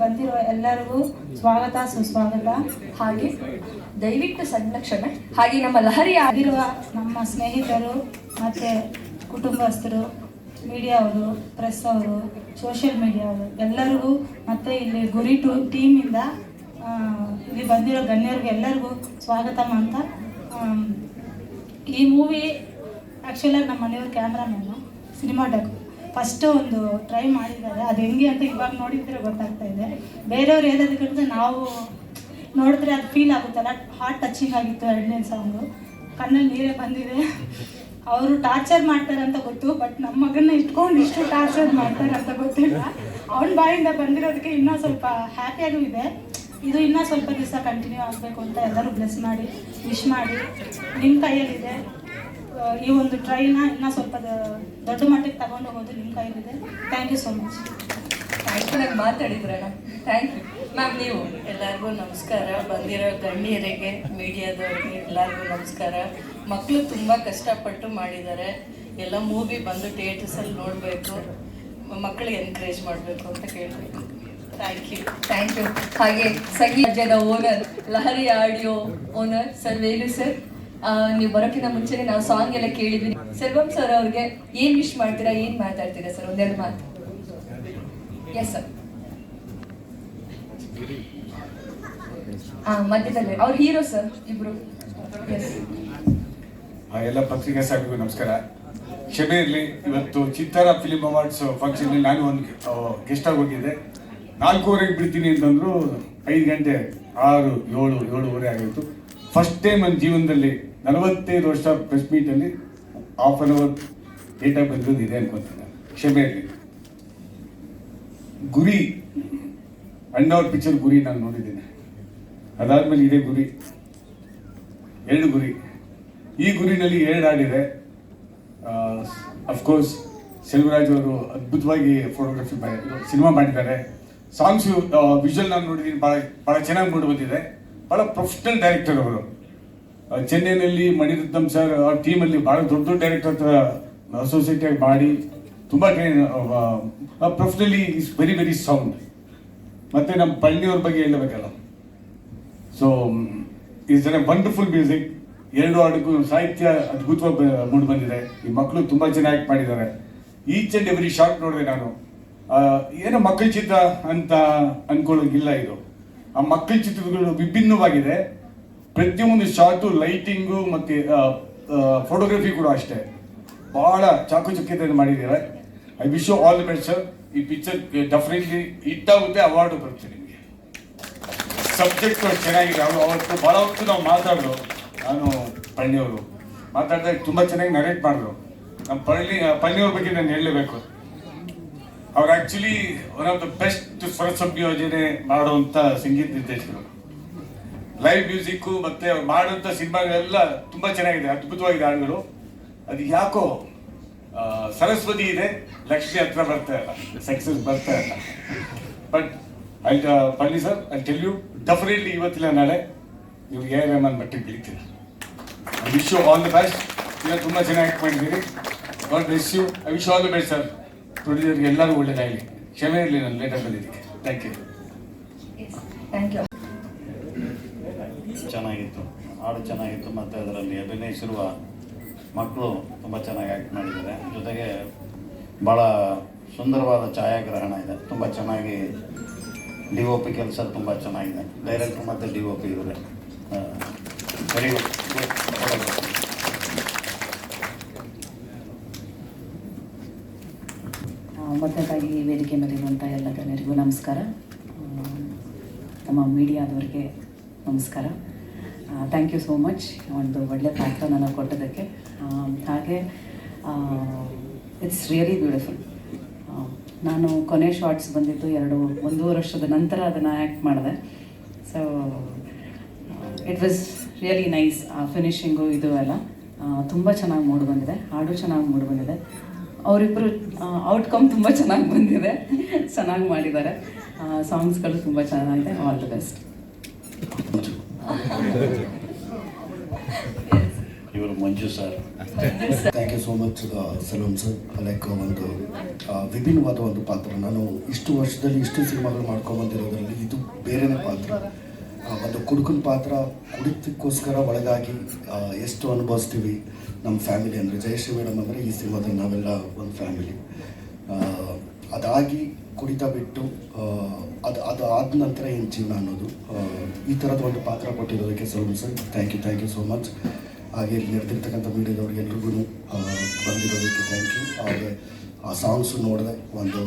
ಬಂದಿರೋ ಎಲ್ಲರಿಗೂ ಸ್ವಾಗತ, ಸುಸ್ವಾಗತ. ಹಾಗೆ ದಯವಿಟ್ಟು ಸಂರಕ್ಷಣೆ ಹಾಗೆ ನಮ್ಮ ಲಹರಿ ಆಗಿರುವ ನಮ್ಮ ಸ್ನೇಹಿತರು ಮತ್ತು ಕುಟುಂಬಸ್ಥರು ಮೀಡಿಯಾ ಅವರು ಪ್ರೆಸ್ ಅವರು ಸೋಷಿಯಲ್ ಮೀಡಿಯಾ ಅವರು, ಎಲ್ಲರಿಗೂ ಮತ್ತು ಇಲ್ಲಿ ಗುರಿ ಟು ಟೀಮಿಂದ ಇಲ್ಲಿ ಬಂದಿರೋ ಗಣ್ಯರಿಗೆ ಎಲ್ಲರಿಗೂ ಸ್ವಾಗತ ಅಂತ. ಈ ಮೂವಿ ಆ್ಯಕ್ಚುಲಾಗಿ ನಮ್ಮ ಮನೆಯವ್ರ ಕ್ಯಾಮ್ರಾಮ್ಯಾನು ಸಿನಿಮಾಟೋಗ್ರಫಿ ಫಸ್ಟು ಒಂದು ಟ್ರೈ ಮಾಡಿದ್ದಾರೆ. ಅದು ಹೆಂಗೆ ಅಂತ ಇವಾಗ ನೋಡಿದ್ರೆ ಗೊತ್ತಾಗ್ತಾ ಇದೆ. ಬೇರೆಯವ್ರು ಹೇಳೋದಕ್ಕಿಂತ ನಾವು ನೋಡಿದ್ರೆ ಅದು ಫೀಲ್ ಆಗುತ್ತಲ್ಲ ಹಾರ್ಟ್ ಟಚಿಂಗ್ ಆಗಿತ್ತು ಎರಡನೇ ಸಾಂಗು ಕಣ್ಣಲ್ಲಿ ನೀರೇ ಬಂದಿದೆ. ಅವರು ಟಾರ್ಚರ್ ಮಾಡ್ತಾರೆ ಅಂತ ಗೊತ್ತು ಬಟ್ ನಮ್ಮ ಮಗನ್ನ ಇಟ್ಕೊಂಡು ಇಷ್ಟು ಟಾರ್ಚರ್ ಮಾಡ್ತಾರೆ ಅಂತ ಗೊತ್ತಿಲ್ಲ. ಅವನ ಬಾಯಿಂದ ಬಂದಿರೋದಕ್ಕೆ ಇನ್ನೂ ಸ್ವಲ್ಪ ಹ್ಯಾಪಿಯಾಗೂ ಇದೆ. ಇದು ಇನ್ನೂ ಸ್ವಲ್ಪ ದಿವಸ ಕಂಟಿನ್ಯೂ ಆಗಬೇಕು ಅಂತ ಎಲ್ಲರೂ ಬ್ಲೆಸ್ ಮಾಡಿ ವಿಶ್ ಮಾಡಿ. ನಿಮ್ಮ ಕೈಯಲ್ಲಿದೆ. ಈ ಒಂದು ಟ್ರೈನ ಇನ್ನೂ ಸ್ವಲ್ಪ ದೊಡ್ಡ ಮಟ್ಟಕ್ಕೆ ತಗೊಂಡು ಹೋಗೋದು ನಿಮ್ಮ ಕೈಲಿದೆ. Thank you so much thank you ನಂಗೆ ಮಾತಾಡಿದ್ರಣ್ಣ ಥ್ಯಾಂಕ್ ಯು ಮ್ಯಾಮ್ ನೀವು ಎಲ್ಲರಿಗೂ ನಮಸ್ಕಾರ. ಬಂದಿರೋ ಗಣ್ಯರಿಗೆ ಮೀಡಿಯಾದವ್ರಿಗೆ ಎಲ್ಲರಿಗೂ ನಮಸ್ಕಾರ. ಮಕ್ಕಳು ತುಂಬ ಕಷ್ಟಪಟ್ಟು ಮಾಡಿದ್ದಾರೆ. ಎಲ್ಲ ಮೂವಿ ಬಂದು ಥಿಯೇಟರ್ಸಲ್ಲಿ ನೋಡಬೇಕು. ಮಕ್ಕಳಿಗೆ ಎನ್ಕರೇಜ್ ಮಾಡಬೇಕು ಅಂತ ಕೇಳಬೇಕು. ಥ್ಯಾಂಕ್ ಯು ಥ್ಯಾಂಕ್ ಯು ಹಾಗೆ ಸಂಗೀತದ owner Lahari audio owner sir Velu sir ನೀವು ಬರೋಕ್ಕಿಂತ ಮುಂಚೆನೆ ನಾವು ಸಾಂಗ್ ಎಲ್ಲ ಕೇಳಿದ್ವಿ. ಸೆಲ್ವಂ ಸರ್ ಅವ್ರಿಗೆ ಏನ್ ವಿಶ್ ಮಾಡ್ತೀರಾ, ಏನ್ ಮಾತಾಡ್ತೀರಾ ಸರ್ ಒಂದೆರಡು ಮಾತು. ಎಸ್ ಸರ್ ಹಾ ಮಧ್ಯದಲ್ಲಿ. ಅವ್ರ ಹೀರೋ ಸರ್ ಇಬ್ರು. ಎಲ್ಲ ಪತ್ರಿಕಾ ಸಾಹಿಬಿಗೂ ನಮಸ್ಕಾರ. ಕ್ಷಮೆ ಇರಲಿ. ಇವತ್ತು ಚಿತ್ತಾರ ಫಿಲಿಮ್ ಅವಾರ್ಡ್ಸ್ ಫಂಕ್ಷನ್ ನಾನು ಒಂದು ಗೆಸ್ಟ್ ಆಗಿ ಹೋಗಿದ್ದೆ. ನಾಲ್ಕೂವರೆಗೆ ಬಿಡ್ತೀನಿ ಅಂತಂದ್ರು ಐದು ಗಂಟೆ ಆರು, ಏಳು, ಏಳುವರೆ ಆಗಿತ್ತು. ಫಸ್ಟ್ ಟೈಮ್ ನನ್ನ ಜೀವನದಲ್ಲಿ ನಲವತ್ತೈದು ವರ್ಷ ಪ್ರೆಸ್ ಮೀಟಲ್ಲಿ ಹಾಫ್ ಅನ್ ಅವರ್ ಲೇಟಾಗಿ ಬಂದಿರೋದು ಇದೆ ಅನ್ಕೊತೀನಿ ಕ್ಷಮೆ ಇರಲಿ. ಗುರಿ, ಅಣ್ಣವ್ರ ಪಿಕ್ಚರ್ ಗುರಿ ನಾನು ನೋಡಿದ್ದೇನೆ. ಅದಾದ್ಮೇಲೆ ಇದೇ ಗುರಿ, ಎರಡು ಗುರಿ. ಈ ಗುರಿನಲ್ಲಿ ಎರಡು ಆಡಿದೆ. ಅಫ್ಕೋರ್ಸ್ ಸೆಲ್ವರಾಜ್ ಅವರು ಅದ್ಭುತವಾಗಿ ಫೋಟೋಗ್ರಫಿ ಸಿನಿಮಾ ಮಾಡಿದ್ದಾರೆ. ಸಾಂಗ್ಸ್ ವಿಜುವಲ್ ನಾನು ನೋಡಿದ್ದೀನಿ ಭಾಳ ಭಾಳ ಚೆನ್ನಾಗಿ ಮೂಡಿ ಬಂದಿದೆ. ಭಾಳ ಪ್ರೊಫೆಷನಲ್ ಡೈರೆಕ್ಟರ್ ಅವರು. ಚೆನ್ನೈನಲ್ಲಿ ಮಣಿರತ್ನಂ ಸರ್ ಆ ಟೀಮಲ್ಲಿ ಭಾಳ ದೊಡ್ಡ ದೊಡ್ಡ ಡೈರೆಕ್ಟರ್ ಹತ್ರ ಅಸೋಸಿಯೇಟ್ ಆಗಿ ಮಾಡಿ ತುಂಬ professionally is very very sound ಮತ್ತೆ ನಮ್ಮ ಪಳ್ಳಿಯವ್ರ ಬಗ್ಗೆ ಹೇಳಬೇಕಲ್ಲ. So is a wonderful music ಎರಡು ಹಾಡಿಗೂ ಸಾಹಿತ್ಯ ಅದ್ಭುತವಾಗಿ ಮೂಡಿ ಬಂದಿದೆ. ಈ ಮಕ್ಕಳು ತುಂಬಾ ಚೆನ್ನಾಗಿ ಮಾಡಿದ್ದಾರೆ. ಈಚ್ ಅಂಡ್ ಎವ್ರಿ ಶಾರ್ಟ್ ನೋಡಿದೆ ನಾನು. ಏನೋ ಮಕ್ಕಳ ಚಿತ್ರ ಅಂತ ಅನ್ಕೊಳ್ಳೋಂಗಿಲ್ಲ ಇದು. ಆ ಮಕ್ಕಳ ಚಿತ್ರಗಳು ವಿಭಿನ್ನವಾಗಿದೆ. ಪ್ರತಿಯೊಂದು ಶಾರ್ಟು ಲೈಟಿಂಗು ಮತ್ತು ಫೋಟೋಗ್ರಫಿ ಕೂಡ ಅಷ್ಟೇ. ಬಹಳ ಚಾಕುಚಕ್ಯತೆಯನ್ನು ಮಾಡಿದ್ದೀರಾ. I wish you all the best, sir. ಈ ಪಿಕ್ಚರ್ ಡೆಫಿನೆಟ್ಲಿ ಇಟ್ಟಾಗುತ್ತೆ ಅವಾರ್ಡು ಬರುತ್ತೆ ನಿಮಗೆ. ಸಬ್ಜೆಕ್ಟ್ ಚೆನ್ನಾಗಿದೆ. ಅವರು ಅವತ್ತು ಭಾಳ ಹೊತ್ತು ನಾವು ಮಾತಾಡಿದ್ರು ನಾನು ಪಳ್ಳಿಯವರು. ಮಾತಾಡಿದಾಗ ತುಂಬ ಚೆನ್ನಾಗಿ ನರೇಟ್ ಮಾಡಿದ್ರು. ನಮ್ಮ ಪಳ್ಳಿ ಪಳ್ಳಿಯವ್ರ ಬಗ್ಗೆ ನಾನು ಹೇಳಲೇಬೇಕು. ಅವ್ರು actually one of the best ಸ್ವರ ಸಂಯೋಜನೆ ಮಾಡುವಂತ ಸಂಗೀತ ನಿರ್ದೇಶಕರು. ಲೈವ್ ಮ್ಯೂಸಿಕ್ ಮತ್ತೆ ಅವ್ರು ಮಾಡುವಂತ ಸಿನಿಮಾಗಳೆಲ್ಲ ತುಂಬಾ ಚೆನ್ನಾಗಿದೆ, ಅದ್ಭುತವಾಗಿದೆ ಹಾಡುಗಳು. ಅದು ಯಾಕೋ ಸರಸ್ವತಿ ಇದೆ, ಲಕ್ಷ್ಮಿ ಹತ್ರ ಬರ್ತಾ ಇಲ್ಲ ಸಕ್ಸಸ್ ಬರ್ತಾ ಇಲ್ಲ. ಬಟ್ ಐ ಬನ್ನಿ sir I tell you definitely ಇವತ್ತಿಲ್ಲ ನಾಳೆ ನೀವು ಎ ರೆಹಮಾನ್ ಮಟ್ಟಿಗೆ ಬೆಳಿತೀರಿ. Wish you all the best ನೀವು ತುಂಬ ಚೆನ್ನಾಗಿ ಮಾಡಿದ್ದೀರಿ God bless you I wish all the best sir ಪ್ರೊಡ್ಯೂಸರ್ಗೆ ಎಲ್ಲರೂ ಒಳ್ಳೆದಾಗಲಿ ಕ್ಷಮೆ ಇರಲಿ ನಾನು ಲೇಟಾಗಿ ಬಂದಿದ್ದಕ್ಕೆ ಥ್ಯಾಂಕ್ ಯು ಥ್ಯಾಂಕ್ ಯು ಚೆನ್ನಾಗಿತ್ತು. ಹಾಡು ಚೆನ್ನಾಗಿತ್ತು ಮತ್ತು ಅದರಲ್ಲಿ ಅಭಿನಯಿಸಿರುವ ಮಕ್ಕಳು ತುಂಬ ಚೆನ್ನಾಗಿ ಆ್ಯಕ್ಟ್ ಮಾಡಿದ್ದಾರೆ. ಜೊತೆಗೆ ಭಾಳ ಸುಂದರವಾದ ಛಾಯಾಗ್ರಹಣ ಇದೆ. ತುಂಬ ಚೆನ್ನಾಗಿ ಡಿ ಒ ಪಿ ಕೆಲಸ ತುಂಬ ಚೆನ್ನಾಗಿದೆ. ಡೈರೆಕ್ಟ್ರು ಮತ್ತು ಡಿ ಒ ಪಿ ಇವರೇ. ವೆರಿ ಗುಡ್ ಮೊದಲನೇದಾಗಿ ವೇದಿಕೆ ಮೇಲಿರುವಂಥ ಎಲ್ಲ ಗಣ್ಯರಿಗೂ ನಮಸ್ಕಾರ. ನಮ್ಮ ಮೀಡಿಯಾದವರಿಗೆ ನಮಸ್ಕಾರ. ಥ್ಯಾಂಕ್ ಯು ಸೋ ಮಚ್ ಒಂದು ಒಳ್ಳೆಯ ಪಾತ್ರ ನಾನು ಕೊಟ್ಟದಕ್ಕೆ ಆ, ಹಾಗೆ ಇಟ್ಸ್ ರಿಯಲಿ ಬ್ಯೂಟಿಫುಲ್ ನಾನು ಕೊನೆ ಶಾರ್ಟ್ಸ್ ಬಂದಿದ್ದು ಎರಡು ಒಂದೂವರೆ ವರ್ಷದ ನಂತರ ಅದನ್ನು ಆ್ಯಕ್ಟ್ ಮಾಡಿದೆ. So it was really nice ಆ ಫಿನಿಶಿಂಗು ಇದು ಎಲ್ಲ. ತುಂಬ ಚೆನ್ನಾಗಿ ಮೂಡಿ ಬಂದಿದೆ. ಹಾಡು ಚೆನ್ನಾಗಿ ಮೂಡಿ ಬಂದಿದೆ. ಅವರಿಬ್ಬರು ಔಟ್ಕಮ್ ತುಂಬ ಚೆನ್ನಾಗಿ ಬಂದಿದೆ. ಚೆನ್ನಾಗಿ ಮಾಡಿದ್ದಾರೆ. ಸಾಂಗ್ಸ್ಗಳು ತುಂಬ ಚೆನ್ನಾಗಿದೆ. ಆಲ್ ದಿ ಬೆಸ್ಟ್ ಇವರು Manju sir thank you so much salon sir like ಒಂದು ವಿಭಿನ್ನವಾದ ಒಂದು ಪಾತ್ರ. ನಾನು ಇಷ್ಟು ವರ್ಷದಲ್ಲಿ ಇಷ್ಟು ಸಿನಿಮಾಗಳು ಮಾಡ್ಕೊಂಬಂದಿರೋದ್ರಲ್ಲಿ ಇದು ಬೇರೆನೇ ಪಾತ್ರ. ಒಂದು ಕುಡುಕನ ಪಾತ್ರ ಕುಡಿತಕ್ಕೋಸ್ಕರ ಒಳಗಾಗಿ ಎಷ್ಟು ಅನುಭವಿಸ್ತೀವಿ ನಮ್ಮ ಫ್ಯಾಮಿಲಿ ಅಂದರೆ, ಜಯಶ್ರೀ ಮೇಡಮ್ ಅಂದರೆ ಈ ಸಿನಿಮಾದಲ್ಲಿ ನಾವೆಲ್ಲ ಒಂದು ಫ್ಯಾಮಿಲಿ. ಅದಾಗಿ ಕುಡಿತಾ ಬಿಟ್ಟು ಅದು ಅದು ಆದ ನಂತರ ಏನು ಜೀವನ ಅನ್ನೋದು ಈ ಥರದ ಒಂದು ಪಾತ್ರ ಕೊಟ್ಟಿರೋದಕ್ಕೆ salon sir. Thank you thank you so much ಹಾಗೆ ಇಲ್ಲಿ ನಡೆದಿರ್ತಕ್ಕಂಥ ಮೀಡಿಯಾದವ್ರಿಗೆ ಎಲ್ರಿಗೂ ಬಂದಿರೋದಕ್ಕೆ ಥ್ಯಾಂಕ್ ಯು ಹಾಗೆ ಆ ಸಾಂಗ್ಸು ನೋಡಿದೆ ಒಂದು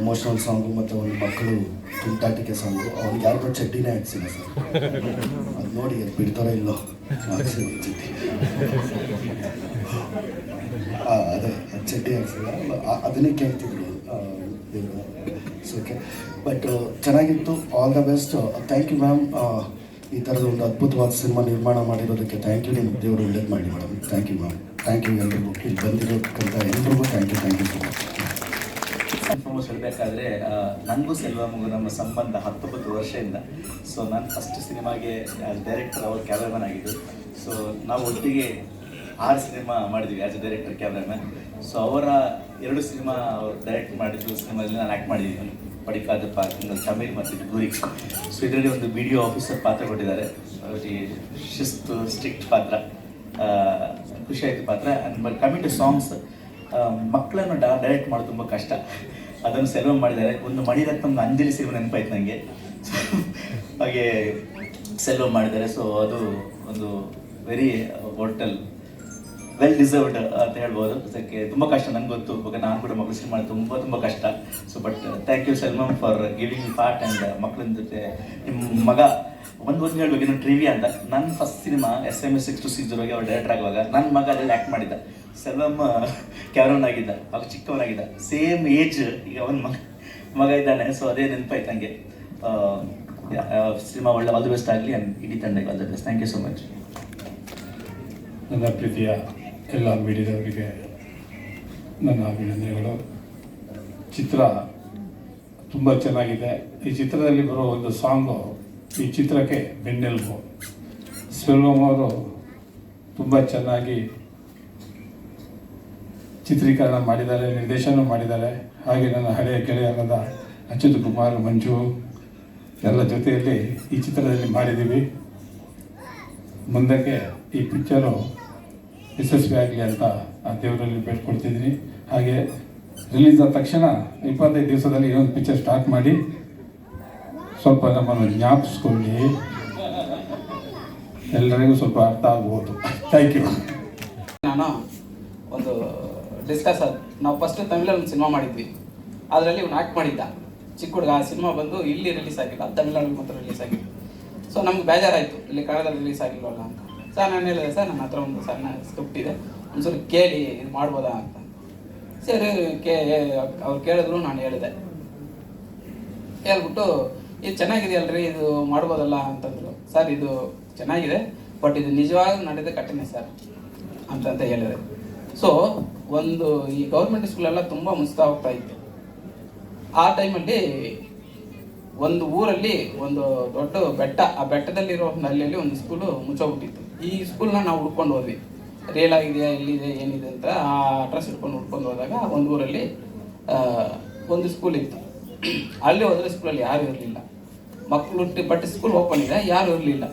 ಎಮೋಷ್ನಲ್ ಸಾಂಗು ಮತ್ತು ಒಂದು ಮಕ್ಕಳು ತುಂಟಾಟಿಕೆ ಸಾಂಗು ಅವ್ನಿಗೆ ಯಾರು ಚಡ್ಡಿನೇ ಹಾಕ್ಸಿಲ್ಲ ಸರ್ ಅದು ನೋಡಿ ಅದು ಬಿಡ್ತಾರೋ ಇಲ್ಲೋ ಅದೇ, ಅದು ಚಡ್ಡಿ ಹಾಕ್ಸಿಲ್ಲ. ಅದನ್ನೇ ಕೇಳ್ತಿದ್ರು ಓಕೆ ಬಟ್ ಚೆನ್ನಾಗಿತ್ತು. All the best thank you ma'am ಈ ಥರದ ಒಂದು ಅದ್ಭುತವಾದ ಸಿನಿಮಾ ನಿರ್ಮಾಣ ಮಾಡಿರೋದಕ್ಕೆ ಥ್ಯಾಂಕ್ ಯು ನಿಮ್ಮ ದೇವರು ಒಳ್ಳೇದು ಮಾಡಿ madam thank you ma'am thank you ಎಲ್ಲರಿಗೂ ಇಲ್ಲಿ ಬಂದಿರೋದಕ್ಕಂತ ಎಲ್ರಿಗೂ thank you thank you so much ಇನ್ಫಾರ್ಮಸ್ ಹೇಳಬೇಕಾದ್ರೆ ನನಗೂ ಸೆಲ್ವಮ್ಗೂ ನಮ್ಮ ಸಂಬಂಧ ಹತ್ತೊಂಬತ್ತು ವರ್ಷದಿಂದ. ಸೊ ನಾನು ಫಸ್ಟ್ ಸಿನಿಮಾಗೆ ಡೈರೆಕ್ಟರ್ ಅವರು ಕ್ಯಾಮ್ರಾಮನ್ ಆಗಿದ್ದು. ಸೊ ನಾವು ಒಟ್ಟಿಗೆ ಆರು ಸಿನಿಮಾ ಮಾಡಿದ್ವಿ as a director cameraman so ಅವರ ಎರಡು ಸಿನಿಮಾ ಅವರು ಡೈರೆಕ್ಟ್ ಮಾಡಿದ್ದು ಸಿನಿಮಾದಲ್ಲಿ ನಾನು ಆ್ಯಕ್ಟ್ ಮಾಡಿದ್ದೀನಿ. ಪಡಿಕಾದ ಪಾತ್ರ ತಮಿಳ್ ಮತ್ತು ಗುರಿ. ಸೊ ಇದರಲ್ಲಿ ಒಂದು ವಿಡಿಯೋ ಆಫೀಸರ್ ಪಾತ್ರ ಕೊಟ್ಟಿದ್ದಾರೆ. ಅವರಿಗೆ ಶಿಸ್ತು ಸ್ಟ್ರಿಕ್ಟ್ ಪಾತ್ರ ಖುಷಿಯಾಯಿತು ಪಾತ್ರ. And but coming to songs ಮಕ್ಕಳನ್ನು ಡೈರೆಕ್ಟ್ ಮಾಡೋದು ತುಂಬ ಕಷ್ಟ. ಅದನ್ನು ಸೆಲ್ವ ಮಾಡಿದ್ದಾರೆ. ಒಂದು ಮಣಿರತ್ನ ಅಂಜಲಿ ಸಿನಿಮಾ ನೆನಪಾಯ್ತು ನನಗೆ ಹಾಗೆ ಸೆಲ್ವ ಮಾಡಿದ್ದಾರೆ. ಸೊ ಅದು ಒಂದು ವೆರಿ ಹೋಟೆಲ್. ವೆಲ್ ಡಿಸರ್ವ್ಡ್ ಅಂತ ಹೇಳ್ಬೋದು. ಅದಕ್ಕೆ ತುಂಬ ಕಷ್ಟ ನಂಗೆ ಗೊತ್ತು. ಇವಾಗ ನಾನು ಕೂಡ ಮಕ್ಕಳು ಸಿನಿಮಾ ತುಂಬ ತುಂಬ ಕಷ್ಟ. So but thank you Selvam for giving part and ಮಕ್ಕಳ ಜೊತೆ, ನಿಮ್ಮ ಮಗ ಒಂದು ಒಂದು ಹೇಳ್ಬೇಕು, ಇನ್ನೊಂದು ಟ್ರಿವಿ ಅಂತ. ನನ್ನ first cinema S M S six two six ಅವ್ರು ಡೈರೆಕ್ಟರ್ ಆಗುವಾಗ ನನ್ನ ಮಗ ಅದ್ರಲ್ಲಿ ಆ್ಯಕ್ಟ್ ಮಾಡಿದ್ದ. ಸೆಲ್ವಮ್ ಕ್ಯಾಮ್ರನ್ ಆಗಿದ್ದ, ಅವಾಗ ಚಿಕ್ಕವನಾಗಿದ್ದ. ಸೇಮ್ ಏಜ್ ಈಗ ಅವನ ಮಗ ಮಗ ಇದ್ದಾನೆ ಸೊ ಅದೇ ನೆನಪಾಯ್ತು ನನಗೆ ಸಿನಿಮಾ ಒಳ್ಳೆ ಆಲ್ ಬೆಸ್ಟ್ ಆಗಲಿ ಅಂಡ್ ಇಡೀ ತಂಡಕ್ಕೆ all the best thank you so much ನನ್ನ ಪ್ರೀತಿಯ ಎಲ್ಲ ಮೀಡಿಯಾದವರಿಗೆ ನನ್ನ ಅಭಿನಂದನೆಗಳು. ಚಿತ್ರ ತುಂಬ ಚೆನ್ನಾಗಿದೆ. ಈ ಚಿತ್ರದಲ್ಲಿ ಬರೋ ಒಂದು ಸಾಂಗು ಈ ಚಿತ್ರಕ್ಕೆ ಬೆನ್ನೆಲುಬು. ಸೆಲ್ವಂ ಅವರು ತುಂಬ ಚೆನ್ನಾಗಿ ಚಿತ್ರೀಕರಣ ಮಾಡಿದ್ದಾರೆ, ನಿರ್ದೇಶನ ಮಾಡಿದ್ದಾರೆ. ಹಾಗೆ ನನ್ನ ಹಳೆಯ ಗೆಳೆಯರಾದ ಅಚ್ಯುತ್ ಕುಮಾರ್, ಮಂಜು, ಎಲ್ಲ ಜೊತೆಯಲ್ಲಿ ಈ ಚಿತ್ರದಲ್ಲಿ ಮಾಡಿದ್ದೀವಿ. ಮುಂದಕ್ಕೆ ಈ ಪಿಕ್ಚರು ಯಶಸ್ವಿ ಆಗಲಿ ಅಂತ ಆ ದೇವರಲ್ಲಿ ಬೇಡ್ಕೊಳ್ತಿದ್ದೀನಿ ಹಾಗೆ ರಿಲೀಸ್ ಆದ ತಕ್ಷಣ ಇಪ್ಪತ್ತೈದು ದಿವಸದಲ್ಲಿ ಇನ್ನೊಂದು ಪಿಕ್ಚರ್ ಸ್ಟಾರ್ಟ್ ಮಾಡಿ ಸ್ವಲ್ಪ ನಮ್ಮನ್ನು ಜ್ಞಾಪಿಸ್ಕೊಳ್ಳಿ. ಎಲ್ಲರಿಗೂ ಸ್ವಲ್ಪ ಅರ್ಥ ಆಗ್ಬೋದು. ಥ್ಯಾಂಕ್ ಯು ನಾನು ಒಂದು ಡಿಸ್ಕಸ್ ಅದು ನಾವು ಫಸ್ಟ್ ತಮಿಳಲ್ಲಿ ಒಂದು ಸಿನಿಮಾ ಮಾಡಿದ್ವಿ. ಅದರಲ್ಲಿ ಇವ್ನು ಆ್ಯಕ್ಟ್ ಮಾಡಿದ್ದ. ಚಿಕ್ಕ ಹುಡುಗ, ಆ ಸಿನಿಮಾ ಬಂದು ಇಲ್ಲಿ ರಿಲೀಸ್ ಆಗಿಲ್ಲ ತಮಿಳ್ನಾಡಲ್ಲಿ ಮಾತ್ರ ರಿಲೀಸ್ ಆಗಿತ್ತು ಸೊ ನಮ್ಗೆ ಬೇಜಾರಾಯಿತು. ಇಲ್ಲಿ ಕನ್ನಡದಲ್ಲಿ ರಿಲೀಸ್ ಆಗಿಲ್ವಲ್ಲ ಅಂತ. ಸರ್ ನಾನು ಹೇಳಿದೆ ಸರ್ ನನ್ನ ಹತ್ರ ಒಂದು ಸಣ್ಣ ಸ್ಕ್ರಿಪ್ಟ್ ಇದೆ. ಸ್ವಲ್ಪ ಕೇಳಿ, ಇದು ಮಾಡ್ಬೋದಾ ಅಂತ. ಸರಿ ಕೇ ಅವ್ರು ಕೇಳಿದ್ರು, ನಾನು ಹೇಳಿದೆ. ಹೇಳ್ಬಿಟ್ಟು ಇದು ಚೆನ್ನಾಗಿದೆಯಲ್ರಿ, ಇದು ಮಾಡ್ಬೋದಲ್ಲ ಅಂತಂದ್ರು. ಸರ್, ಇದು ಚೆನ್ನಾಗಿದೆ, ಬಟ್ ಇದು ನಿಜವಾಗ್ಲೂ ನಡೆದ ಕಠಿಣ ಸರ್ ಅಂತಂತ ಹೇಳಿದೆ ಸೊ ಒಂದು ಈ ಗೌರ್ಮೆಂಟ್ ಸ್ಕೂಲೆಲ್ಲ ತುಂಬ ಮುಸ್ತಾ ಹೋಗ್ತಾ ಇತ್ತು. ಆ ಟೈಮಲ್ಲಿ ಒಂದು ಊರಲ್ಲಿ ಒಂದು ದೊಡ್ಡ ಬೆಟ್ಟ, ಆ ಬೆಟ್ಟದಲ್ಲಿರೋ ಹಳ್ಳಿಯಲ್ಲಿ ಒಂದು ಸ್ಕೂಲು ಮುಚ್ಚೋಗ್ಬಿಟ್ಟಿತ್ತು ಈ ಸ್ಕೂಲ್ನ ನಾವು ಹುಡ್ಕೊಂಡು ಹೋದ್ವಿ. ರೇಲ್ ಆಗಿದೆಯಾ ಎಲ್ಲಿದೆ ಏನಿದೆ ಅಂತ ಆ ಅಡ್ರೆಸ್ ಹಿಡ್ಕೊಂಡು ಹುಡ್ಕೊಂಡು ಹೋದಾಗ ಒಂದು ಊರಲ್ಲಿ ಒಂದು ಸ್ಕೂಲ್ ಇತ್ತು. ಅಲ್ಲಿ ಹೋದ್ರೆ ಸ್ಕೂಲಲ್ಲಿ ಯಾರು ಇರಲಿಲ್ಲ. ಮಕ್ಕಳು ಬಟ್ ಸ್ಕೂಲ್ ಓಪನ್ ಇದೆ, ಯಾರು ಇರಲಿಲ್ಲ.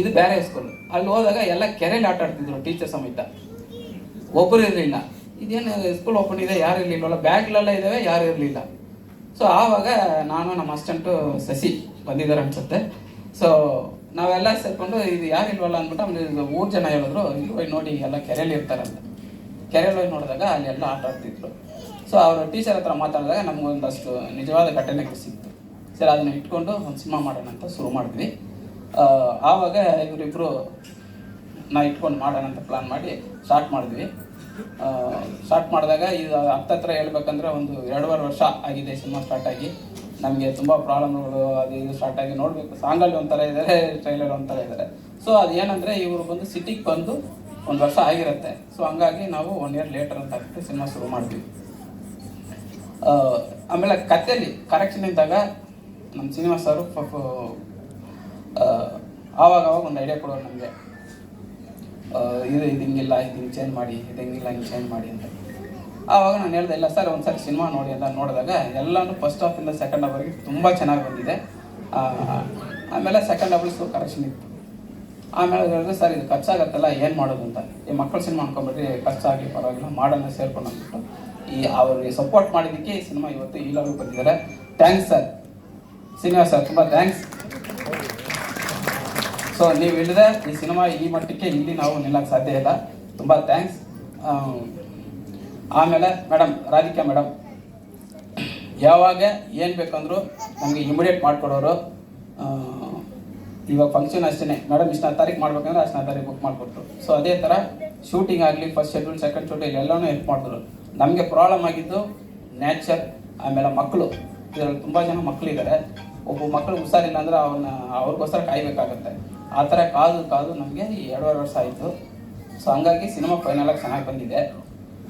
ಇದು ಬೇರೆ ಸ್ಕೂಲ್ ಅಲ್ಲಿ ಹೋದಾಗ ಎಲ್ಲ ಕೆರೆಯಲ್ಲಿ ಆಟ ಆಡ್ತಿದ್ರು ಟೀಚರ್ ಸಮೇತ. ಒಬ್ಬರು ಇರಲಿಲ್ಲ. ಇದೇನು ಸ್ಕೂಲ್ ಓಪನ್ ಇದೆ, ಯಾರು ಇರಲಿಲ್ಲ. ಬ್ಯಾಗ್ಲೆಲ್ಲ ಇದ್ದಾವೆ ಯಾರು ಇರಲಿಲ್ಲ. ಸೊ ಆವಾಗ ನಾನು ನಮ್ಮ ಅಸ್ಟೆಂಟು ಸಸಿ ಬಂದಿದ್ದಾರೆ ಅನ್ಸುತ್ತೆ. ಸೊ ನಾವೆಲ್ಲ ಸೇರ್ಕೊಂಡು ಇದು ಯಾರು ಇಲ್ವಲ್ಲ ಅಂದ್ಬಿಟ್ಟು ಆಮೇಲೆ ಊರು ಜನ ಹೇಳಿದ್ರು ಇಲ್ಲಿ ನೋಡಿ, ಎಲ್ಲ ಕೆರೆಯಲ್ಲಿ ಇರ್ತಾರಂತ. ಕೆರೆಯಲ್ಲಿ ಹೋಗಿ ನೋಡಿದಾಗ ಅಲ್ಲಿ ಎಲ್ಲ ಆಟ ಆಡ್ತಿದ್ರು. ಸೊ ಅವರು ಟೀಚರ್ ಹತ್ರ ಮಾತಾಡಿದಾಗ ನಮಗೊಂದಷ್ಟು ನಿಜವಾದ ಘಟನೆ ಸಿಕ್ತು. ಸರ್, ಅದನ್ನ ಇಟ್ಕೊಂಡು ಒಂದು ಸಿನಿಮಾ ಮಾಡೋಣ ಅಂತ ಶುರು ಮಾಡಿದ್ವಿ. ಆವಾಗ ಇವರಿಬ್ಬರು ನಾ ಇಟ್ಕೊಂಡು ಮಾಡೋಣ ಅಂತ ಪ್ಲಾನ್ ಮಾಡಿ ಸ್ಟಾರ್ಟ್ ಮಾಡಿದ್ವಿ. ಸ್ಟಾರ್ಟ್ ಮಾಡಿದಾಗ ಇದು ಹತ್ತತ್ರ ಹೇಳ್ಬೇಕಂದ್ರೆ ಒಂದು ಎರಡೂವರೆ ವರ್ಷ ಆಗಿದೆ ಸಿನಿಮಾ ಸ್ಟಾರ್ಟ್ ಆಗಿ. ನಮಗೆ ತುಂಬ ಪ್ರಾಬ್ಲಮ್ಗಳು ಅದು ಇದು ಸ್ಟಾರ್ಟ್ ಆಗಿ ನೋಡಬೇಕು. ಸಾಂಗಲ್ಲಿ ಒಂಥರ ಇದ್ದಾರೆ ಟ್ರೈಲರ್ ಒಂಥರ ಇದ್ದಾರೆ ಸೊ ಅದು ಏನಂದರೆ ಇವರು ಬಂದು ಸಿಟಿಗೆ ಬಂದು ಒಂದು ವರ್ಷ ಆಗಿರುತ್ತೆ. ಸೊ ಹಂಗಾಗಿ ನಾವು ಒನ್ ಇಯರ್ ಲೇಟರ್ ಅಂತ ಹಾಕ್ಬಿಟ್ಟು ಸಿನಿಮಾ ಶುರು ಮಾಡ್ತೀವಿ ಆಮೇಲೆ ಕಥೆಯಲ್ಲಿ ಕರೆಕ್ಷನ್ ಇದ್ದಾಗ ನಮ್ಮ ಸಿನಿಮಾ ಸರ್ ಆವಾಗ ಆವಾಗ ಒಂದು ಐಡಿಯಾ ಕೊಡೋರು ನಮಗೆ. ಇದು ಇದು ಹಿಂಗಿಲ್ಲ ಇದು ಹಿಂಗೆ ಚೇಂಜ್ ಮಾಡಿ, ಇದು ಹಿಂಗಿಲ್ಲ ಹಿಂಗೆ ಚೇಂಜ್ ಮಾಡಿ ಅಂತ. ಆವಾಗ ನಾನು ಹೇಳ್ದೆ, ಇಲ್ಲ ಸರ್ ಒಂದು ಸರಿ ಸಿನಿಮಾ ನೋಡಿ ಅಂತ ನೋಡಿದಾಗ ಎಲ್ಲನೂ ಫಸ್ಟ್ ಹಾಫಿಂದ ಸೆಕೆಂಡ್ ಹಾಫ್ವರೆಗೆ ತುಂಬ ಚೆನ್ನಾಗಿ ಬಂದಿದೆ. ಆಮೇಲೆ ಸೆಕೆಂಡ್ ಹಾಫಲ್ಲಿ ಕರೆಕ್ಷನ್ ಇತ್ತು. ಆಮೇಲೆ ಹೇಳಿದ್ರೆ, ಸರ್, ಇದು ಖರ್ಚಾಗತ್ತಲ್ಲ, ಏನು ಮಾಡೋದು ಅಂತ? ಈ ಮಕ್ಕಳ ಸಿನಿಮಾ ಅನ್ಕೊಂಬಿಟ್ರಿ ಖರ್ಚಾಗಲಿ ಪರವಾಗಿಲ್ಲ ಮಾಡೋಣ ಸೇರ್ಕೊಂಡು ಅಂದ್ಬಿಟ್ಟು. ಈ ಅವ್ರಿಗೆ ಸಪೋರ್ಟ್ ಮಾಡಿದ್ದಕ್ಕೆ ಈ ಸಿನಿಮಾ ಇವತ್ತು ಈ ಬಂದಿದ್ದಾರೆ. ಥ್ಯಾಂಕ್ಸ್ ಸರ್ ಶ್ರೀನಿವಾಸ್ ಸರ್ ತುಂಬ ಥ್ಯಾಂಕ್ಸ್ ಸೊ ನೀವು ಇಲ್ಲದೆ ಈ ಸಿನಿಮಾ ಈ ಮಟ್ಟಕ್ಕೆ ಇಲ್ಲಿ ನಾವು ನಿಲ್ಲಕ್ಕೆ ಸಾಧ್ಯ ಇಲ್ಲ. ತುಂಬ ಥ್ಯಾಂಕ್ಸ್ ಆಮೇಲೆ ಮೇಡಮ್ ರಾಧಿಕಾ ಮೇಡಮ್ ಯಾವಾಗ ಏನು ಬೇಕಂದ್ರು ನಮಗೆ ಇಮಿಡಿಯೇಟ್ ಮಾಡಿಕೊಡೋರು. ಇವಾಗ ಫಂಕ್ಷನ್ ಅಷ್ಟೇ ಮೇಡಮ್ ಇಷ್ಟನೇ ತಾರೀಕು ಮಾಡ್ಬೇಕಂದ್ರೆ ಅಷ್ಟನೇ ತಾರೀಕು ಬುಕ್ ಮಾಡಿಕೊಟ್ರು. ಸೊ ಅದೇ ಥರ ಶೂಟಿಂಗ್ ಆಗಲಿ ಫಸ್ಟ್ ಶೆಡ್ಯೂಲ್ ಸೆಕೆಂಡ್ ಶೆಡ್ಯೂಲ್ ಎಲ್ಲನೂ ಹೆಲ್ಪ್ ಮಾಡಿದ್ರು. ನಮಗೆ ಪ್ರಾಬ್ಲಮ್ ಆಗಿದ್ದು ನ್ಯಾಚರ್ ಆಮೇಲೆ ಮಕ್ಕಳು ಇದರಲ್ಲಿ ತುಂಬ ಜನ ಮಕ್ಕಳಿದ್ದಾರೆ ಒಬ್ಬ ಮಕ್ಕಳು ಹುಷಾರಿಲ್ಲ ಅಂದ್ರೆ ಅವನ್ನ ಅವ್ರಿಗೋಸ್ಕರ ಕಾಯ್ಬೇಕಾಗತ್ತೆ. ಆ ಥರ ಕಾದು ಕಾದು ನಮಗೆ ಎರಡೂವರೆ ವರ್ಷ ಆಯಿತು. ಸೊ ಹಂಗಾಗಿ ಸಿನಿಮಾ ಫೈನಲಾಗಿ ಚೆನ್ನಾಗಿ ಬಂದಿದೆ.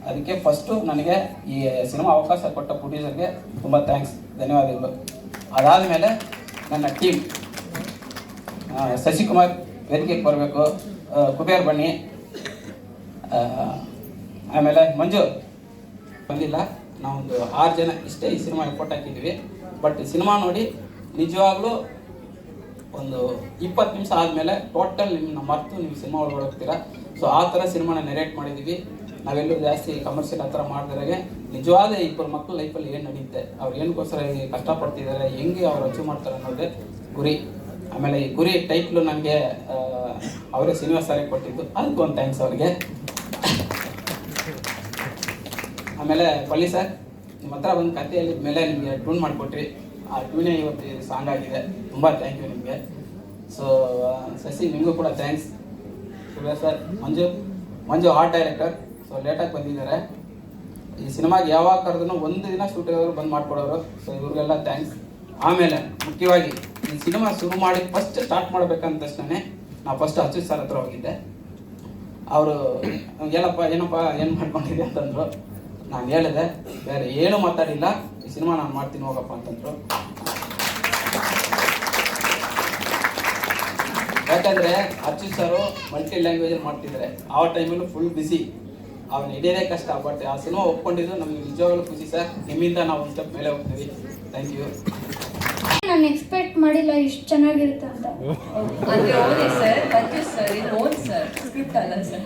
ಅದಕ್ಕೆ ಫಸ್ಟು ನನಗೆ ಈ ಸಿನಿಮಾ ಅವಕಾಶ ಕೊಟ್ಟ ಪ್ರೊಡ್ಯೂಸರ್ಗೆ ತುಂಬ ಥ್ಯಾಂಕ್ಸ್ ಧನ್ಯವಾದಗಳು. ಅದಾದಮೇಲೆ ನನ್ನ ಟೀಮ್ ಶಶಿಕುಮಾರ್ ವೇದಿಕೆಗೆ ಬರಬೇಕು. ಕುಬೇರ್ ಬನ್ನಿ. ಆಮೇಲೆ ಮಂಜು ಬಂದಿಲ್ಲ. ನಾವೊಂದು ಆರು ಜನ ಇಷ್ಟೇ ಈ ಸಿನಿಮಾ ಇಂಪಾರ್ಟ್ ಹಾಕಿದ್ದೀವಿ. ಬಟ್ ಸಿನಿಮಾ ನೋಡಿ ನಿಜವಾಗ್ಲೂ ಒಂದು ಇಪ್ಪತ್ತು ನಿಮಿಷ ಆದಮೇಲೆ ಟೋಟಲ್ ನಿಮ್ಮನ್ನ ಮರೆತು ನೀವು ಸಿನಿಮಾ ಒಳಗಡೆ ಹೋಗ್ತೀರಾ. ಸೊ ಆ ಥರ ಸಿನಿಮಾನ ನೆರೇಟ್ ಮಾಡಿದ್ದೀವಿ. ನಾವೆಲ್ಲೂ ಜಾಸ್ತಿ ಕಮರ್ಷಿಯಲ್ ಆ ಥರ ಮಾಡಿದ್ರಾಗೆ ನಿಜವಾದ ಇಬ್ಬರು ಮಕ್ಕಳು ಲೈಫಲ್ಲಿ ಏನು ನಡೆಯುತ್ತೆ ಅವ್ರು ಏನಕ್ಕೋಸ್ಕರ ಕಷ್ಟಪಡ್ತಿದ್ದಾರೆ, ಹೆಂಗೆ ಅವ್ರು ಅಚೀವ್ ಮಾಡ್ತಾರೆ ಅನ್ನೋದೇ ಗುರಿ. ಆಮೇಲೆ ಈ ಗುರಿ ಟೈಟ್ಲು ನನಗೆ ಅವರೇ ಶ್ರೀನಿವಾಸ ಸಾರಿಗೆ ಕೊಟ್ಟಿದ್ದು. ಅದಕ್ಕೂ ಒಂದು ಥ್ಯಾಂಕ್ಸ್ ಅವ್ರಿಗೆ. ಆಮೇಲೆ ಪಲ್ಲಿ ಸರ್, ನಿಮ್ಮ ಹತ್ರ ಒಂದು ಕಥೆಯಲ್ಲಿ ಮೇಲೆ ನಿಮಗೆ ಟ್ಯೂನ್ ಮಾಡಿಕೊಟ್ರಿ. ಆ ಟ್ಯೂನೇ ಇವತ್ತು ಸಾಂಗ್ ಆಗಿದೆ. ತುಂಬ ಥ್ಯಾಂಕ್ ಯು ನಿಮಗೆ. ಸೊ ಸಸಿ, ನಿಮಗೂ ಕೂಡ thanks sir, Manju Manju art director so ಲೇಟಾಗಿ ಬಂದಿದ್ದಾರೆ. ಈ ಸಿನಿಮಾಗೆ ಯಾವಾಗ ಕರೆದ್ರು ಒಂದು ದಿನ ಶೂಟಿಂಗ್ ಬಂದು ಮಾಡ್ಕೊಡೋರು. ಸೊ ಇವ್ರಿಗೆಲ್ಲ ಥ್ಯಾಂಕ್ಸ್ ಆಮೇಲೆ ಮುಖ್ಯವಾಗಿ ಈ ಸಿನಿಮಾ ಶುರು ಮಾಡಿ ಫಸ್ಟ್ ಸ್ಟಾರ್ಟ್ ಮಾಡಬೇಕಂದ ತಕ್ಷಣ ನಾ ಫಸ್ಟ್ ಅಚ್ಚು ಸರ್ ಹತ್ರ ಹೋಗಿದ್ದೆ. ಅವರು, ಏನಪ್ಪ ಏನಪ್ಪ, ಏನು ಮಾಡ್ಕೊಂಡಿದ್ದೆ ಅಂತಂದ್ರು. ನಾನು ಹೇಳಿದೆ, ಬೇರೆ ಏನು ಮಾತಾಡಿಲ್ಲ. ಈ ಸಿನಿಮಾ ನಾನು ಮಾಡ್ತೀನಿ ಹೋಗಪ್ಪ ಅಂತಂದ್ರು. ಯಾಕಂದ್ರೆ ಅರ್ಜಿತ್ ಸರು ಮಲ್ಟಿ ಲ್ಯಾಂಗ್ವೇಜ್ ಮಾಡ್ತಿದ್ದಾರೆ ಆ ಟೈಮಲ್ಲೂ ಫುಲ್ ಬಿಸಿ ಅವ್ನು ಹಿಡಿಯೋದೇ ಕಷ್ಟ ಬಟ್ ಆ ಸಿನಿಮಾ ಒಪ್ಕೊಂಡಿದ್ದು ನಮಗೆ ನಿಜವಾಗ್ಲೂ ಖುಷಿ ಸರ್. ನಿಮ್ಮಿಂದ ನಾವು ಒಂದು ಸ್ಟೆಪ್ ಮೇಲೆ ಹೋಗ್ತೀವಿ. ಥ್ಯಾಂಕ್ ಯು ನಾನು ಎಕ್ಸ್ಪೆಕ್ಟ್ ಮಾಡಿಲ್ಲ ಇಷ್ಟು ಚೆನ್ನಾಗಿರುತ್ತೆ ಅಂತ. ಅಂದ್ರೆ ಓದಿ ಸರ್ ಬಂದು ಸರ್ ಇದು ಓದ್ ಸರ್ ಸ್ಕ್ರಿಪ್ಟ್ ಅಲ್ಲ ಸರ್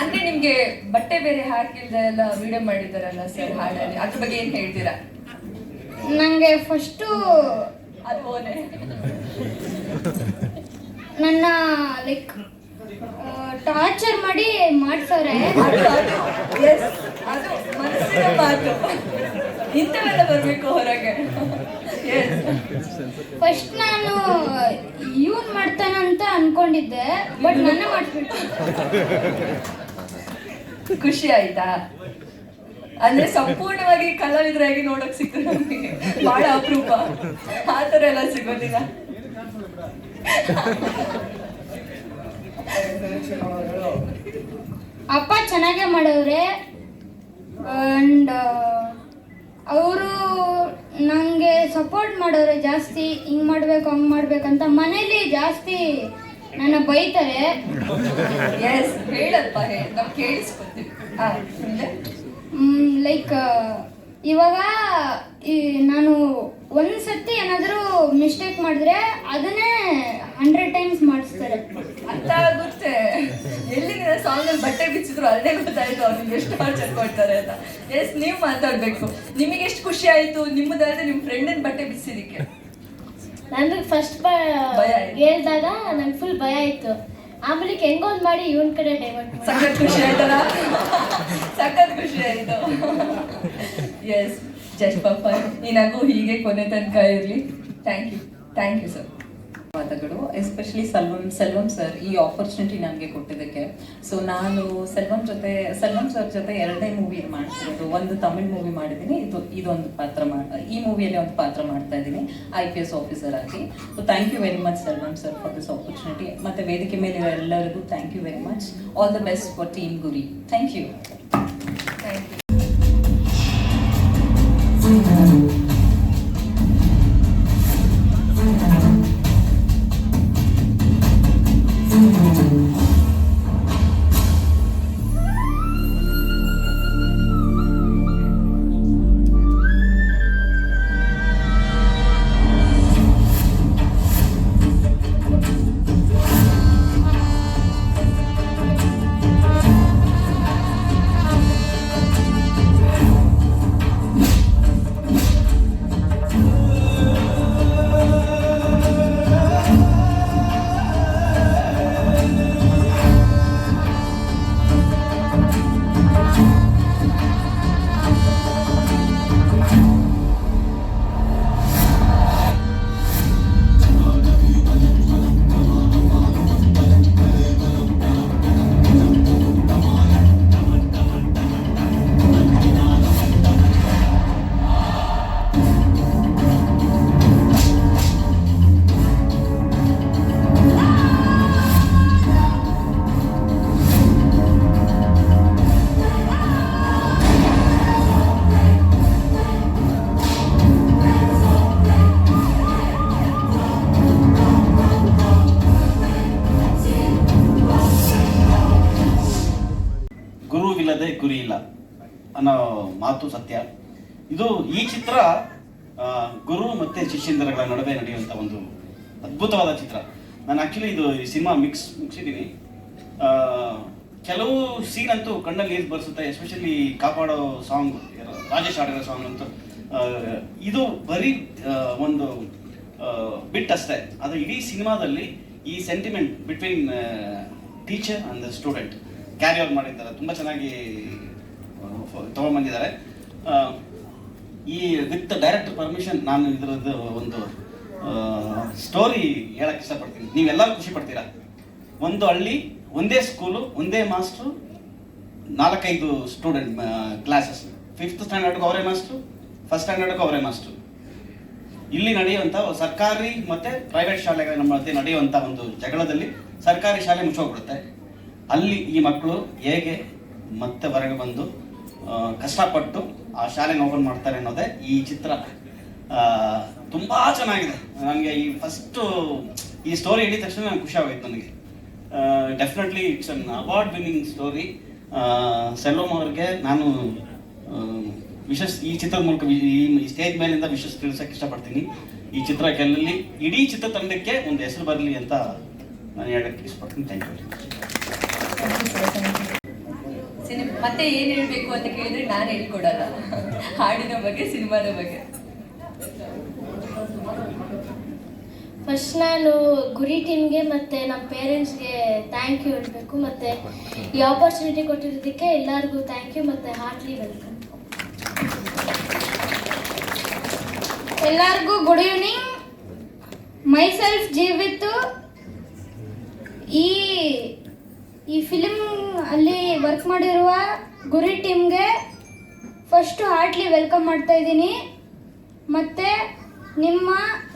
ಅಂದ್ರೆ ನಿಮ್ಗೆ ಬಟ್ಟೆ ಬೇರೆ ಹಾಕಿಲ್ದೆ ಎಲ್ಲ ವಿಡಿಯೋ ಮಾಡಿದಾರಲ್ಲ ಸರ್ ಹಾಡಲ್ಲಿ? ಅದ್ರ ಬಗ್ಗೆ ಏನ್ ಹೇಳ್ತೀರಾ? ನನಗೆ ಫಸ್ಟು ಅದು ಓನೆ. ನನ್ನ ಲೈಕ್ ಟಾರ್ಚರ್ ಮಾಡಿ ಮಾಡ್ತಾರೆ ಅದು ಮನಸ್ಸಿನ ಮಾತು. ಇಂಥವೆಲ್ಲ ಬರ್ಬೇಕು ಹೊರಗೆ. ಫಸ್ಟ್ ನಾನು ಇವನ್ ಮಾಡ್ತಾನಂತ ಅನ್ಕೊಂಡಿದ್ದೆ ಬಟ್ ನನ್ನ ಮಾಡ್ಬಿಟ್ಟು ಖುಷಿ ಆಯ್ತಾ? ಅಂದ್ರೆ ಸಂಪೂರ್ಣವಾಗಿ ಕಲಾವಿದರಾಗಿ ನೋಡಕ್ ಸಿಕ್ತು ನಮಗೆ ಬಹಳ ಅಪರೂಪ. ಆ ಥರ ಎಲ್ಲ ಸಿಗೋದಿಲ್ಲ. ಅಪ್ಪ ಚೆನ್ನಾಗೇ ಮಾಡವ್ರೆ ಅಂಡ್ ಅವರು ನನಗೆ ಸಪೋರ್ಟ್ ಮಾಡೋರೆ ಜಾಸ್ತಿ ಹಿಂಗ್ ಮಾಡ್ಬೇಕು ಹಂಗೆ ಮಾಡ್ಬೇಕಂತ ಮನೇಲಿ ಜಾಸ್ತಿ ನನ್ನ ಬೈತಾರೆ. ಎಸ್ ಹೇಳಪ್ಪ ಹೇಳಿ ನಾವು ಕೇಳಿಸ್ಕೊತೀವಿ. ಹಾ ಲೈಕ್ ಇವಾಗ ಈ ನಾನು ಒಂದ್ಸತಿ ಏನಾದರೂ ಮಿಸ್ಟೇಕ್ ಮಾಡಿದ್ರೆ ಅದನ್ನೇ ಹಂಡ್ರೆಡ್ ಟೈಮ್ಸ್ ಮಾಡಿಸ್ತಾರೆ. ಅರ್ಥ ಆಗುತ್ತೆ. ಸಾಂಗ್ ಅಲ್ಲಿ ಬಟ್ಟೆ ಬಿಚ್ಚಿದ್ರು ಅಲ್ಲೇ ಗೊತ್ತಾಯ್ತು ಅವ್ರಿಗೆ ಎಷ್ಟು ಟಾರ್ಚರ್ ಕೊಡ್ತಾರೆ ಅಂತ. ಎಸ್ ನೀವು ಮಾತಾಡ್ಬೇಕು. ನಿಮಗೆ ಎಷ್ಟು ಖುಷಿ ಆಯ್ತು? ನಿಮ್ಮದಾದ್ರೆ ನಿಮ್ಮ ಫ್ರೆಂಡನ್ ಬಟ್ಟೆ ಬಿಚ್ಚಿದಕ್ಕೆ ನನಗೆ ಫಸ್ಟ್. ಹೇಳ್ದಾಗ ನಂಗೆ ಫುಲ್ ಭಯ ಇತ್ತು ಆಮೇಲೆ ಹೆಂಗೊಂದು ಮಾಡಿ ಇವನ್ ಕಡೆ ಡೈವರ್ಟ್ ಸಖತ್ ಖುಷಿ ಆಯ್ತಲ್ಲ? ಸಖತ್ ಖುಷಿ ಆಯ್ತು. ಎಸ್ ಜಸ್ಟ್ ಪಾಪ ಈ ನಗು ಹೀಗೆ ಕೊನೆ ತನಕ ಇರಲಿ. Thank you thank you sir ಧನ್ಯವಾದಗಳು ಎಸ್ಪೆಷಲಿ ಸೆಲ್ವಂ ಸೆಲ್ವಂ ಸರ್ ಈ ಆಪರ್ಚುನಿಟಿ ನನಗೆ ಕೊಟ್ಟಿದ್ದಕ್ಕೆ. ಸೊ ನಾನು ಸೆಲ್ವಂ ಜೊತೆ, ಸೆಲ್ವಂ ಸರ್ ಜೊತೆ ಎರಡನೇ ಮೂವಿ ಮಾಡ್ತಿರೋದು. ಒಂದು ತಮಿಳ್ ಮೂವಿ ಮಾಡಿದ್ದೀನಿ, ಇದು, ಇದೊಂದು ಪಾತ್ರ ಮಾಡ ಈ ಮೂವಿಯಲ್ಲಿ ಒಂದು ಪಾತ್ರ ಮಾಡ್ತಾ ಇದ್ದೀನಿ ಐ ಪಿ ಎಸ್ ಆಫೀಸರ್ ಆಗಿ. So thank you very much Selvam sir for this opportunity ಮತ್ತು ವೇದಿಕೆ ಮೇಲೆ ಎಲ್ಲರಿಗೂ thank you very much all the best for team Guri thank you ಶಿಷ್ಯಂದರಗಳ ನಡುವೆ ನಡೆಯುವಂಥ ಒಂದು ಅದ್ಭುತವಾದ ಚಿತ್ರ. ನಾನು ಆ್ಯಕ್ಚುಲಿ ಇದು ಈ ಸಿನಿಮಾ ಮಿಕ್ಸ್ ಮುಗಿಸಿದ್ದೀನಿ. ಕೆಲವು ಸೀನ್ ಅಂತೂ ಕಣ್ಣಲ್ಲಿ ನೀರು ಬರ್ಸುತ್ತೆ ಎಸ್ಪೆಷಲಿ ಕಾಪಾಡೋ ಸಾಂಗ್ ರಾಜೇಶ್ ಹಾಡಿರೋ ಸಾಂಗ್ ಅಂತೂ ಇದು ಬರೀ ಒಂದು ಬಿಟ್ ಅಷ್ಟೇ. ಅದು ಇಡೀ ಸಿನಿಮಾದಲ್ಲಿ ಈ sentiment between teacher and student carry over ಮಾಡಿದ್ದಾರೆ ತುಂಬ ಚೆನ್ನಾಗಿ ತೊಗೊಂಡ್ಬಂದಿದ್ದಾರೆ. ಈ ವಿತ್ ಡೈರೆಕ್ಟ್ ಪರ್ಮಿಷನ್ ನಾನು ಇದರದ್ದು ಒಂದು ಸ್ಟೋರಿ ಹೇಳಕ್ಕೆ ಇಷ್ಟಪಡ್ತೀನಿ. ನೀವೆಲ್ಲರೂ ಖುಷಿ ಪಡ್ತೀರಾ? ಒಂದು ಹಳ್ಳಿ, ಒಂದೇ ಸ್ಕೂಲು ಒಂದೇ ಮಾಸ್ಟ್ರು ನಾಲ್ಕೈದು ಸ್ಟೂಡೆಂಟ್ ಕ್ಲಾಸಸ್ ಫಿಫ್ತ್ ಸ್ಟ್ಯಾಂಡರ್ಡ್ಗೂ ಅವರೇ ಮಾಸ್ಟ್ರು ಫಸ್ಟ್ ಸ್ಟ್ಯಾಂಡರ್ಡ್ಗೂ ಅವರೇ ಮಾಸ್ಟ್ರು ಇಲ್ಲಿ ನಡೆಯುವಂಥ ಸರ್ಕಾರಿ ಮತ್ತೆ ಪ್ರೈವೇಟ್ ಶಾಲೆಗಳ ಮಧ್ಯೆ ನಡೆಯುವಂಥ ಒಂದು ಜಗಳದಲ್ಲಿ ಸರ್ಕಾರಿ ಶಾಲೆ ಮುಚ್ಚೋಗ್ಬಿಡುತ್ತೆ ಅಲ್ಲಿ ಈ ಮಕ್ಕಳು ಹೇಗೆ ಮತ್ತೆ ಹೊರಗೆ ಬಂದು ಕಷ್ಟಪಟ್ಟು ಆ ಶಾಲೆನ ಓಪನ್ ಮಾಡ್ತಾರೆ ಅನ್ನೋದೇ ಈ ಚಿತ್ರ. ತುಂಬ ಚೆನ್ನಾಗಿದೆ. ನನಗೆ ಈ ಫಸ್ಟು ಈ ಸ್ಟೋರಿ ಹೇಳಿದ ತಕ್ಷಣ ನಂಗೆ ಖುಷಿ ಆಗೋಯ್ತು ನನಗೆ. Definitely it's an award winning story Selvam ಅವ್ರಿಗೆ ನಾನು ವಿಶಸ್ ಈ ಚಿತ್ರದ ಮೂಲಕ ಈ ಸ್ಟೇಜ್ ಮೇಲಿಂದ ವಿಶಸ್ ತಿಳಿಸಕ್ಕೆ ಇಷ್ಟಪಡ್ತೀನಿ. ಈ ಚಿತ್ರ ಗೆಲ್ಲಲಿ ಇಡೀ ಚಿತ್ರತಂಡಕ್ಕೆ ಒಂದು ಹೆಸರು ಬರಲಿ ಅಂತ ನಾನು ಹೇಳಕ್ಕೆ ಇಷ್ಟಪಡ್ತೀನಿ. ಥ್ಯಾಂಕ್ ಯು ಸಿನಿಮಾ ಮತ್ತೆ ಏನ್ ಹೇಳ್ಬೇಕು ಅಂತ ಕೇಳಿದ್ರೆ ನಾನು ಹೇಳ್ಕೊಡಲ್ಲ. ಹಾಡಿನ ಬಗ್ಗೆ ಸಿನಿಮಾದ ಬಗ್ಗೆ. ಫಸ್ಟ್ ನಾನು ಗುರಿ ಟೀಮ್ಗೆ ಮತ್ತು ನಮ್ಮ ಪೇರೆಂಟ್ಸ್ಗೆ ಥ್ಯಾಂಕ್ ಯು ಹೇಳಬೇಕು. ಮತ್ತೆ ಈ ಆಪರ್ಚುನಿಟಿ ಕೊಟ್ಟಿರೋದಕ್ಕೆ ಎಲ್ಲರಿಗೂ ಥ್ಯಾಂಕ್ ಯು ಮತ್ತೆ ಹಾರ್ಟ್ಲಿ ವೆಲ್ಕಮ್ ಎಲ್ಲರಿಗೂ ಗುಡ್ ಈವ್ನಿಂಗ್ ಮೈ ಸೆಲ್ಫ್ ಜೀವಿತ್ತು ಈ ಈ ಫಿಲಿಮ್ ಅಲ್ಲಿ ವರ್ಕ್ ಮಾಡಿರುವ ಗುರಿ ಟೀಮ್ಗೆ ಫಸ್ಟು ಹಾರ್ಟ್ಲಿ ವೆಲ್ಕಮ್ ಮಾಡ್ತಾ ಇದ್ದೀನಿ. ಮತ್ತು ನಿಮ್ಮ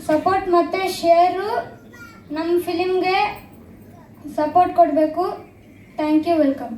ಸಪೋರ್ಟ್ ಮತ್ತು ಶೇರು ನಮ್ಮ ಫಿಲಿಮ್ಗೆ ಸಪೋರ್ಟ್ ಕೊಡಬೇಕು. Thank you welcome